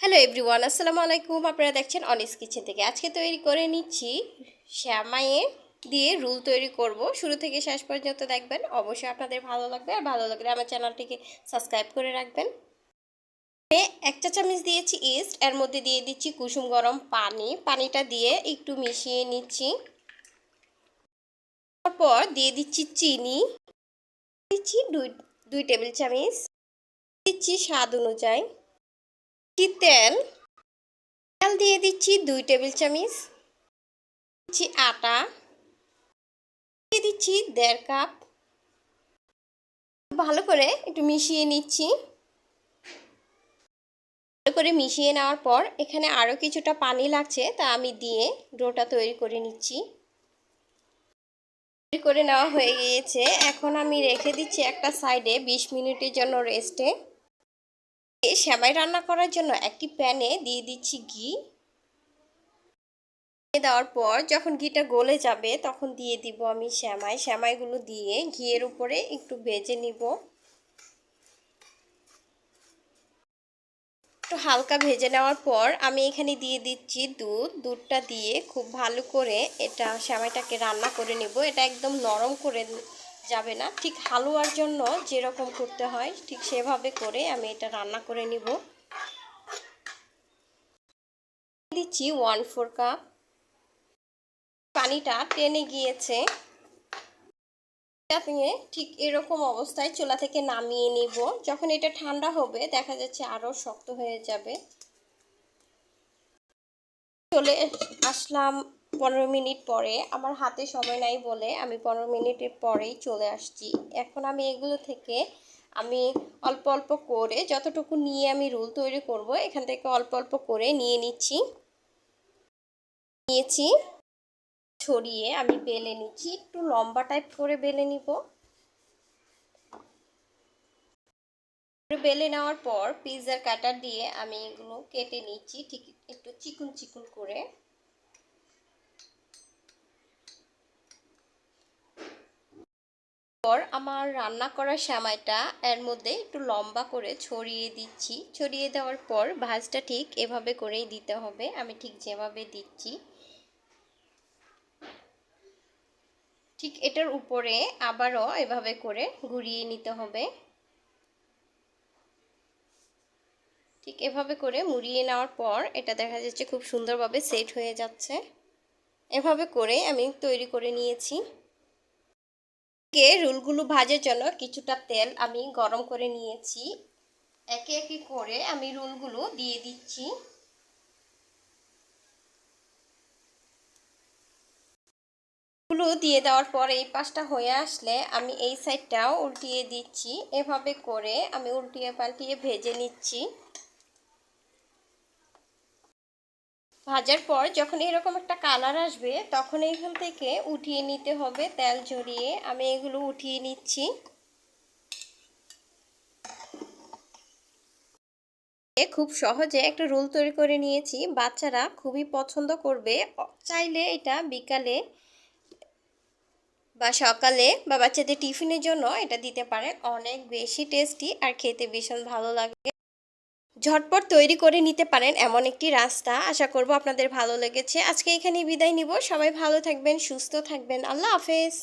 Hello everyone, আসসালামু আলাইকুম। আপনারা দেখছেন অনিস কিচেন থেকে। আজকে তৈরি করে নিচ্ছি শ্যামাইয়ে দিয়ে রুল তৈরি করব। শুরু থেকে শেষ পর্যন্ত দেখবেন। অবশ্যই আপনাদের ভালো লাগবে। আর ভালো লাগলে আমার চ্যানেলটিকে সাবস্ক্রাইব করে রাখবেন। এক চা চামচ দিয়েছি ইস্ট এর মধ্যে দিয়ে দিচ্ছি কুসুম গরম পানি। পানিটা দিয়ে একটু মিশিয়ে নিচ্ছি। তারপর দিয়ে দিচ্ছি চিনি। দিচ্ছি দুই দুই টেবিল চামচ। দিচ্ছি স্বাদ অনুযায়ী। দিচ্ছি তেল? তেল দিয়ে দিচ্ছি দুই টেবিল চামচ। দিচ্ছি আটা। দিয়ে দিচ্ছি দেড় কাপ। ভালো করে একটু মিশিয়ে নিচ্ছি। ভালো করে মিশিয়ে নেওয়ার পর এখানে আরও কিছুটা পানি লাগছে, তা আমি দিয়ে ডোটা তৈরি করে নিচ্ছি। তৈরি করে নেওয়া হয়ে গিয়েছে। এখন আমি রেখে দিচ্ছি একটা সাইডে বিশ মিনিটের জন্য রেস্টে। সেমাই রান্না করার জন্য একটি প্যানে দিয়ে দিচ্ছি ঘি। দেওয়ার পর যখন ঘিটা গলে যাবে তখন দিয়ে দিব আমি শ্যামাই শ্যামাইগুলো দিয়ে ঘিয়ের উপরে একটু ভেজে নিব। একটু হালকা ভেজে নেওয়ার পর আমি এখানে দিয়ে দিচ্ছি দুধ। দুধটা দিয়ে খুব ভালো করে এটা শ্যামাইটাকে রান্না করে নেব। এটা একদম নরম করে যাবে না। ঠিক হালুয়ার জন্য যেরকম করতে হয়, ঠিক সেভাবে করে আমি এটা রান্না করে নিব। দিচ্ছি ওয়ান ফোর কাপ পানিটা টেনে গিয়েছে। ঠিক এরকম অবস্থায় চুলা থেকে নামিয়ে নিব। যখন এটা ঠান্ডা হবে, দেখা যাচ্ছে আরও শক্ত হয়ে যাবে। চলে আসলাম পনেরো মিনিট পরে, আমার হাতে সময় নাই বলে আমি পনেরো মিনিটের পরেই চলে আসছি। এখন আমি এগুলো থেকে আমি অল্প অল্প করে যতটুকু নিয়ে আমি রুল তৈরি করব, এখান থেকে অল্প অল্প করে নিয়ে নিচ্ছি। নিয়েছি, ছড়িয়ে আমি বেলে নিচ্ছি। একটু লম্বা টাইপ করে বেলে নিব। বেলে নেওয়ার পর পিৎজার কাটার দিয়ে আমি এগুলো কেটে নিচ্ছি। ঠিক একটু চিকুন চিকুন করে। পর আমার রান্না করা সেমাইটা এর মধ্যে একটু লম্বা করে ছড়িয়ে দিচ্ছি। ছড়িয়ে দেওয়ার পর ভাজটা ঠিক এভাবে করেই দিতে হবে। আমি ঠিক যেভাবে দিচ্ছি। ঠিক এটার উপরে আবারও এভাবে করে ঘুরিয়ে নিতে হবে। ঠিক এভাবে করে মুড়িয়ে নেওয়ার পর এটা দেখা যাচ্ছে খুব সুন্দরভাবে সেট হয়ে যাচ্ছে। এভাবে করে আমি তৈরি করে নিয়েছি। কে রুলগুলো ভাজার জন্য কিছুটা তেল আমি গরম করে নিয়েছি। একে একে করে আমি রুলগুলো দিয়ে দিচ্ছি। গুলো দিয়ে দেওয়ার পর এই পাশটা হয়ে আসলে আমি এই সাইডটাও উল্টিয়ে দিচ্ছি। এভাবে করে আমি উল্টিয়ে পাল্টিয়ে ভেজে নিচ্ছি। ভাজার পর যখন এরকম একটা কালার আসবে, তখন এইখান থেকে উঠিয়ে নিতে হবে তেল ঝরিয়ে। আমি এগুলো উঠিয়ে নিচ্ছি। খুব সহজে একটা রোল তৈরি করে নিয়েছি। বাচ্চারা খুবই পছন্দ করবে। চাইলে এটা বিকালে বা সকালে বা বাচ্চাদের টিফিনের জন্য এটা দিতে পারেন অনেক বেশি টেস্টি আর খেতে ভীষণ ভালো লাগে। ঝটপট তৈরি করে নিতে পারেন এমন একটি রাস্তা। আশা করব আপনাদের ভালো লেগেছে। আজকে এখানেই বিদায় নিব। সবাই ভালো থাকবেন, সুস্থ থাকবেন। আল্লাহ হাফেজ।